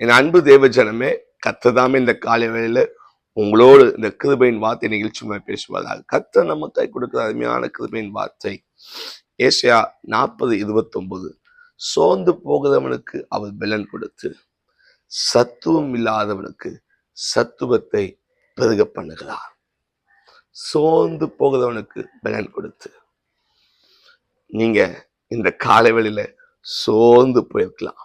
என் அன்பு தேவ ஜனமே கத்ததாமே இந்த காலை வேளையில உங்களோடு இந்த கிருபையின் வார்த்தை நிகழ்ச்சி மூலம் பேசுவதாக கத்த கை கொடுக்கிற அருமையான கிருபையின் வார்த்தை. ஏசியா நாற்பது இருபத்தொன்பது சோர்ந்து போகிறவனுக்கு அவர் பலன் கொடுத்து சத்துவம் இல்லாதவனுக்கு சத்துவத்தை பெருக பண்ணுகிறார். சோர்ந்து போகிறவனுக்கு பலன் கொடுத்து நீங்க இந்த காலை வேளையில சோர்ந்து போயிருக்கலாம்.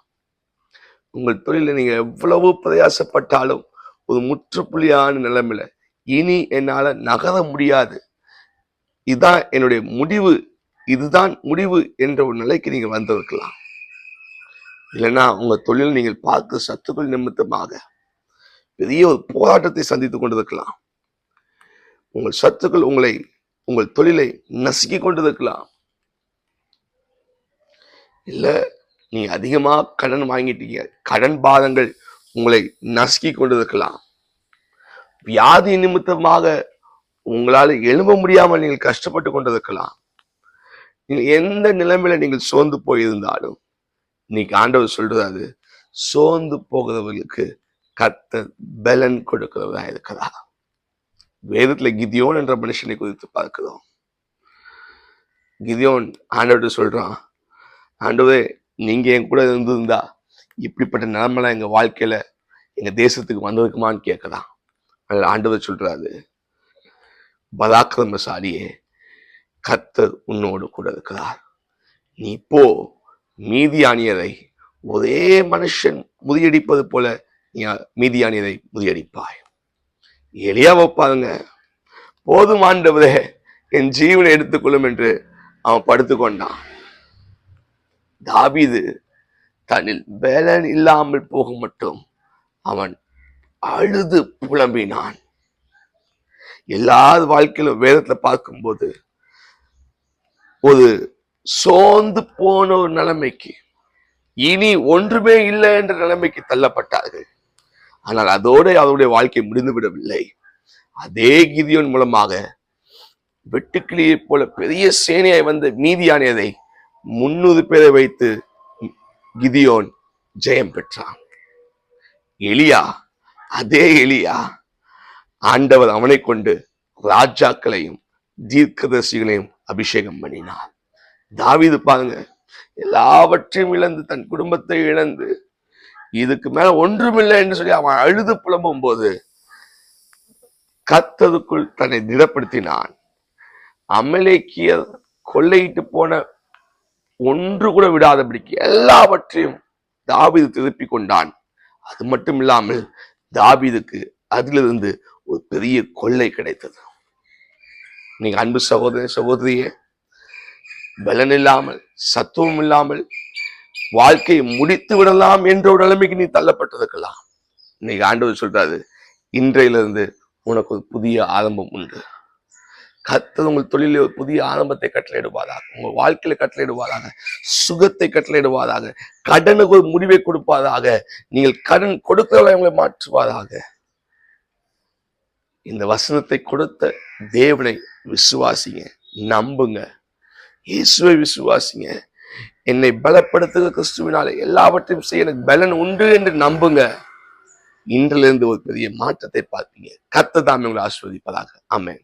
உங்கள் தொழில நீங்க எவ்வளவு பிரயாசப்பட்டாலும் ஒரு முற்றுப்புள்ளியான நிலைமையில இனி என்னால நகர முடியாது. இதுதான் என்னுடைய முடிவு. இதுதான் முடிவு என்ற ஒரு நிலைக்கு நீங்க வந்திருக்கலாம். இல்லைன்னா உங்கள் தொழில் நீங்கள் பார்க்க சத்துக்கள் நிமித்தமாக பெரிய ஒரு போராட்டத்தை சந்தித்துக் கொண்டிருக்கலாம். உங்கள் சத்துக்கள் உங்களை உங்கள் தொழிலை நசுக்கி கொண்டிருக்கலாம். இல்லை நீ அதிகமா கடன் வாங்கிட்டீங்க கடன் பாதங்கள் உங்களை நசுக்கி கொண்டிருக்கலாம். வியாதி நிமித்தமாக உங்களால எழும்ப முடியாமல் நீங்கள் கஷ்டப்பட்டு கொண்டிருக்கலாம். நீங்கள் எந்த நிலைமையில நீங்கள் சோர்ந்து போயிருந்தாலும் இன்னைக்கு ஆண்டவர் சொல்றாரு சோர்ந்து போகிறவர்களுக்கு கத்த பலன் கொடுக்கிறதா இருக்கிறா வேதத்துல கிதியோன் என்ற மனுஷனை குறித்து பார்க்கிறோம். கிதியோன் ஆண்டவர்கிட்ட சொல்றான் ஆண்டவே நீங்க என் கூட இருந்திருந்தா இப்படிப்பட்ட நிலைமைலாம் எங்க வாழ்க்கையில எங்க தேசத்துக்கு வந்ததுக்குமான்னு கேட்கலாம் அதில் ஆண்டவர் சொல்றாரு பராக்கிரமசாலியே கத்தர் உன்னோடு கூட இருக்கிறார். நீ போ மீதியானியரை ஒரே மனுஷன் முறியடிப்பது போல நீ மீதியானியரை முறியடிப்பாய். எளியாவை பாருங்க போதும் ஆண்டவரே என் ஜீவனை எடுத்துக்கொள்ளும் என்று அவன் படுத்துக்கொண்டான். தாபீது தன்னில் பலன் இல்லாமல் போக மட்டும் அவன் அழுது புலம்பினான். எல்லார் வாழ்க்கையிலும் வேதத்தை பார்க்கும்போது ஒரு சோர்ந்து போன ஒரு நிலைமைக்கு இனி ஒன்றுமே இல்லை என்ற நிலைமைக்கு தள்ளப்பட்டார்கள். ஆனால் அதோடு அவருடைய வாழ்க்கை முடிந்து விடவில்லை. அதே கிதியோன் மூலமாக வெட்டுக்கிளியை போல பெரிய சேனையாய் வந்த மீதியானியதை முன்னூறு பேரை வைத்து கிதியோன் ஜெயம் பெற்றான். எலியா அதே எலியா ஆண்டவர் அவனை கொண்டு ராஜாக்களையும் தீர்க்கதரிசிகளையும் அபிஷேகம் பண்ணினார் தாவிது பாருங்க எல்லாவற்றையும் இழந்து தன் குடும்பத்தை இழந்து இதுக்கு மேல ஒன்றுமில்லை என்று சொல்லி அவன் அழுது புலம்பும் போது கத்ததுக்குள் தன்னை திடப்படுத்தினான். அமலேக்கிய கொள்ளையிட்டு போன ஒன்று கூட விடாதபடிக்கு எல்லாவற்றையும் தாவீது திருப்பி கொண்டான். அது மட்டும் இல்லாமல் தாவீதுக்கு அதிலிருந்து ஒரு பெரிய கொள்ளை கிடைத்தது. நீங்க அன்பு சகோதர சகோதரியே பலன் இல்லாமல் சத்துவம் இல்லாமல் வாழ்க்கையை முடித்து விடலாம் என்ற ஒரு நிலைமைக்கு நீ தள்ளப்பட்டிருக்கலாம். இன்னைக்கு ஆண்டவர் சொல்றாரு இன்றையிலிருந்து உனக்கு ஒரு புதிய ஆரம்பம் உண்டு. கத்தது உங்கள் தொழிலில் ஒரு புதிய ஆரம்பத்தை கட்டளையிடுவாராக. உங்க வாழ்க்கையில கட்டளையிடுவாராக. சுகத்தை கட்டளையிடுவாராக. கடனுக்கு ஒரு முடிவை கொடுப்பாராக. நீங்கள் கடன் கொடுக்கிறவங்களை மாற்றுவாராக. இந்த வசனத்தை கொடுத்த தேவனை விசுவாசிங்க. நம்புங்க. இயேசுவை விசுவாசிங்க. என்னை பலப்படுத்துகிற கிறிஸ்துவினாலே எல்லாவற்றையும் செய்ய எனக்கு பலன் உண்டு என்று நம்புங்க. இன்றிலிருந்து ஒரு பெரிய மாற்றத்தை பார்ப்பீங்க. கத்த உங்களை ஆஸ்வதிப்பதாக ஆமேன்.